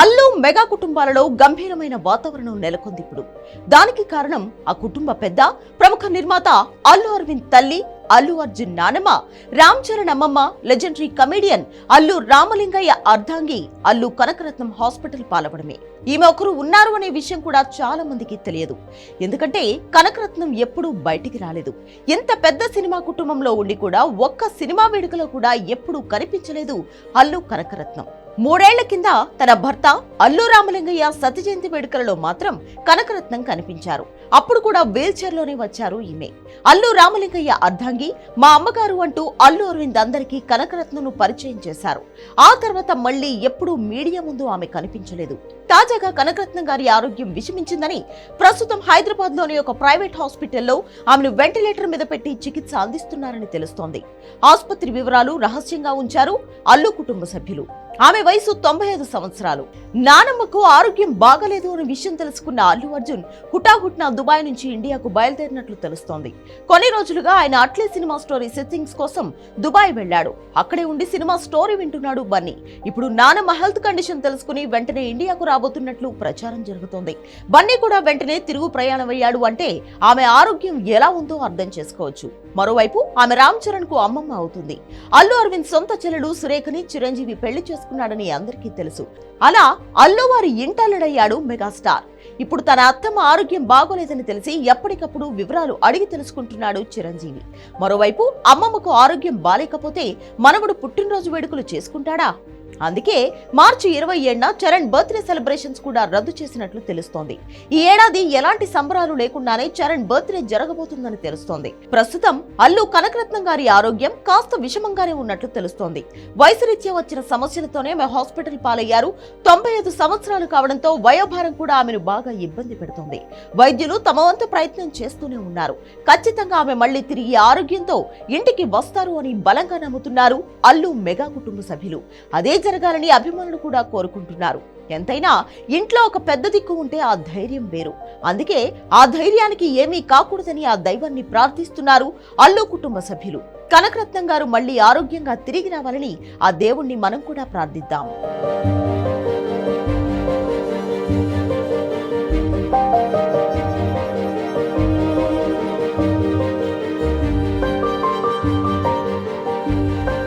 Allu mega కుటుంబాలలో గంభీరమైన వాతావరణం నెలకొంది ఇప్పుడు. దానికి కారణం ఆ కుటుంబ పెద్ద ప్రముఖ నిర్మాత అల్లు అరవింద్ తల్లి అల్లు అర్జున్ నానమ్మ రామ్ చరణ్ అమ్మమ్మ లెజెండరీ కమెడియన్ అల్లు రామలింగయ్య అర్ధాంగి అల్లు కనకరత్నం హాస్పిటల్ పాలవడమే ఈమె ఒకరు ఉన్నారు అనే విషయం కూడా చాలా మందికి తెలియదు. ఎందుకంటే కనకరత్నం ఎప్పుడూ బయటికి రాలేదు. ఎంత పెద్ద సినిమా కుటుంబంలో ఉండి కూడా ఒక్క సినిమా వేడుకలో కూడా ఎప్పుడూ కనిపించలేదు అల్లు కనకరత్నం. మూడేళ్ళ కింద తన భర్త అల్లు రామలింగయ్య సతి జయంతి వేడుకలలో మాత్రం కనకరత్నం కనిపించారు. అప్పుడు కూడా వీల్ వచ్చారు ఈమె. అల్లు రామలింగయ్య అర్ధాంగి మా అమ్మగారు అంటూ అల్లు అరవింద్ అందరికీ కనకరత్నను పరిచయం చేశారు. ఆ తర్వాత మళ్ళీ ఎప్పుడూ మీడియా ముందు ఆమె కనిపించలేదు. తాజాగా కనకరత్నం గారి ఆరోగ్యం విషమించిందని ప్రస్తుతం హైదరాబాద్లోని ఒక ప్రైవేట్ హాస్పిటల్లో ఆమెను వెంటిలేటర్ మీద పెట్టి చికిత్స అందిస్తున్నారని తెలుస్తోంది. ఆసుపత్రి వివరాలు రహస్యంగా ఉంచారు అల్లు కుటుంబ సభ్యులు. ఆమె వయసు తొంభై ఐదు సంవత్సరాలు. నానమ్మకు ఆరోగ్యం బాగలేదు అనే విషయం తెలుసుకున్న అల్లు అర్జున్ హుటాహుట్న దుబాయ్ నుంచి ఇండియాకు బయలుదేరినట్లు తెలుస్తోంది. కొన్ని రోజులుగా ఆయన అట్లే సినిమా స్టోరీ సెట్టింగ్స్ కోసం దుబాయ్ వెళ్ళాడు. అక్కడే ఉండి సినిమా స్టోరీ వింటున్నాడు బన్నీ. ఇప్పుడు నానమ్మ హెల్త్ కండిషన్ తెలుసుకుని వెంటనే ఇండియాకు రాబోతున్నట్లు ప్రచారం జరుగుతోంది. బన్నీ కూడా వెంటనే తిరుగు ప్రయాణం అయ్యాడు అంటే ఆమె ఆరోగ్యం ఎలా ఉందో అర్థం చేసుకోవచ్చు. మరోవైపు ఆమె రామ్ చరణ్కు అమ్మమ్మ అవుతుంది. అల్లు అరవింద్ సొంత చెల్లెలు సురేఖని చిరంజీవి పెళ్ళి చేసుకున్నాడని అందరికీ తెలుసు. అలా అల్లు వారి ఇంటల్లుడయ్యాడు మెగాస్టార్. ఇప్పుడు తన అత్తమ్మ ఆరోగ్యం బాగోలేదని తెలిసి ఎప్పటికప్పుడు వివరాలు అడిగి తెలుసుకుంటున్నాడు చిరంజీవి. మరోవైపు అమ్మమ్మకు ఆరోగ్యం బాలేకపోతే మనవడు పుట్టినరోజు వేడుకలు చేసుకుంటాడా? అందుకే మార్చి ఇరవై ఏడున చరణ్ బర్త్డే సెలబ్రేషన్స్ కూడా రద్దు చేసినట్లు తెలుస్తోంది. ఈ ఏడాది ఎలాంటి సంబరాలు లేకుండానే చరణ్ బర్త్డే జరగబోతుందని తెలుస్తోంది. ప్రస్తుతం అల్లు కనకరత్నం గారి ఆరోగ్యం కాస్త విషమంగానే ఉన్నట్లు తెలుస్తోంది. వయసురీత్యా వచ్చిన సమస్యలతోనే ఆమె హాస్పిటల్ పాలయ్యారు. తొంభై ఐదు సంవత్సరాలు కావడంతో వయోభారం కూడా ఆమెను బాగా ఇబ్బంది పెడుతోంది. వైద్యులు తమ వంతు ప్రయత్నం చేస్తూనే ఉన్నారు. ఖచ్చితంగా ఆమె మళ్ళీ తిరిగి ఆరోగ్యంతో ఇంటికి వస్తారు అని బలంగా నమ్ముతున్నారు అల్లు మెగా కుటుంబ సభ్యులు. అదే జరగాలని అభిమానులు కూడా కోరుకుంటున్నారు. ఎంతైనా ఇంట్లో ఒక పెద్ద దిక్కు ఉంటే ఆ ధైర్యం వేరు. అందుకే ఆ ధైర్యానికి ఏమీ కాకూడదని ఆ దైవాన్ని ప్రార్థిస్తున్నారు అల్లు కుటుంబ సభ్యులు. కనకరత్నం గారు మళ్ళీ ఆరోగ్యంగా తిరిగి రావాలని ఆ దేవుణ్ణి మనం కూడా ప్రార్థిద్దాం.